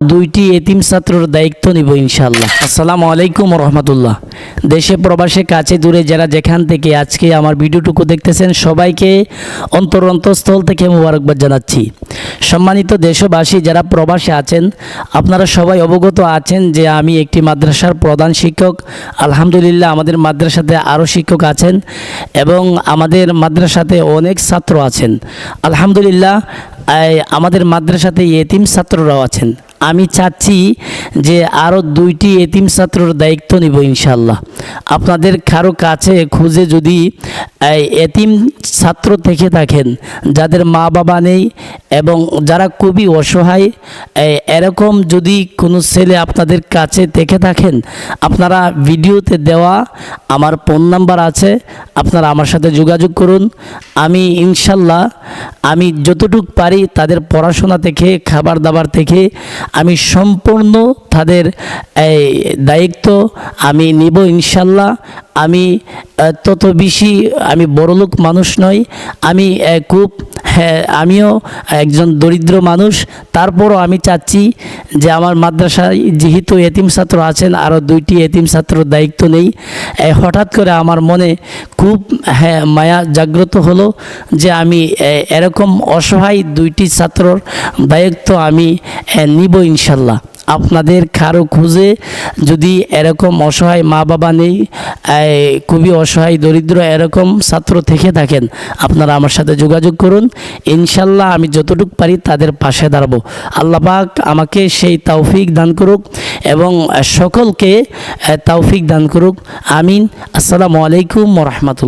দুইটি এতিম ছাত্রর দায়িত্ব নিব ইনশাল্লাহ আসসালামু আলাইকুম রহমতুল্লাহ দেশে প্রবাসে কাছে দূরে যারা যেখান থেকে আজকে আমার ভিডিওটুকু দেখতেছেন, সবাইকে অন্তর অন্তঃস্থল থেকে মুবারকবাদ জানাচ্ছি। সম্মানিত দেশবাসী, যারা প্রবাসে আছেন, আপনারা সবাই অবগত আছেন যে আমি একটি মাদ্রাসার প্রধান শিক্ষক। আলহামদুলিল্লাহ, আমাদের মাদ্রাসাতে আরও শিক্ষক আছেন এবং আমাদের মাদ্রাসাতে অনেক ছাত্র আছেন। আলহামদুলিল্লাহ আমাদের মাদ্রাসাতে এতিম ছাত্ররাও আছেন। আমি চাচ্ছি যে আরও দুইটি এতিম ছাত্রর দায়িত্ব নিব ইনশাল্লাহ আপনাদের কারও কাছে খুঁজে যদি এতিম ছাত্র থেকে থাকেন, যাদের মা বাবা নেই এবং যারা খুবই অসহায় এরকম যদি কোনো ছেলে আপনাদের কাছে থেকে থাকেন, আপনারা ভিডিওতে দেওয়া আমার ফোন নাম্বার আছে, আপনারা আমার সাথে যোগাযোগ করুন। আমি ইনশাল্লাহ আমি যতটুক পারি তাদের পড়াশোনা থেকে খাবার দাবার থেকে আমি সম্পূর্ণ তাদের, এই, দায়িত্ব আমি নিব ইনশাল্লাহ। আমি তত বেশি আমি বড়লোক মানুষ নই। আমি খুব হ্যাঁ আমিও একজন দরিদ্র মানুষ। তারপরও আমি চাচ্ছি যে আমার মাদ্রাসায় যেহেতু এতিম ছাত্র আছেন আরও দুইটি এতিম ছাত্রর দায়িত্ব নেই। হঠাৎ করে আমার মনে খুব হ্যাঁ মায়া জাগ্রত হলো যে আমি এরকম অসহায় দুইটি ছাত্রর দায়িত্ব আমি নিব ইনশাল্লাহ। আপনাদের কারও খুঁজে যদি এরকম অসহায় মা বাবা নেই খুবই অসহায় দরিদ্র এরকম ছাত্র থেকে থাকেন, আপনারা আমার সাথে যোগাযোগ করুন। ইনশাল্লাহ আমি যতটুকু পারি তাদের পাশে দাঁড়াবো। আল্লাহ পাক আমাকে সেই তৌফিক দান করুক এবং সকলকে তৌফিক দান করুক। আমিন। আসসালামু আলাইকুম রহমতুল্লাহ।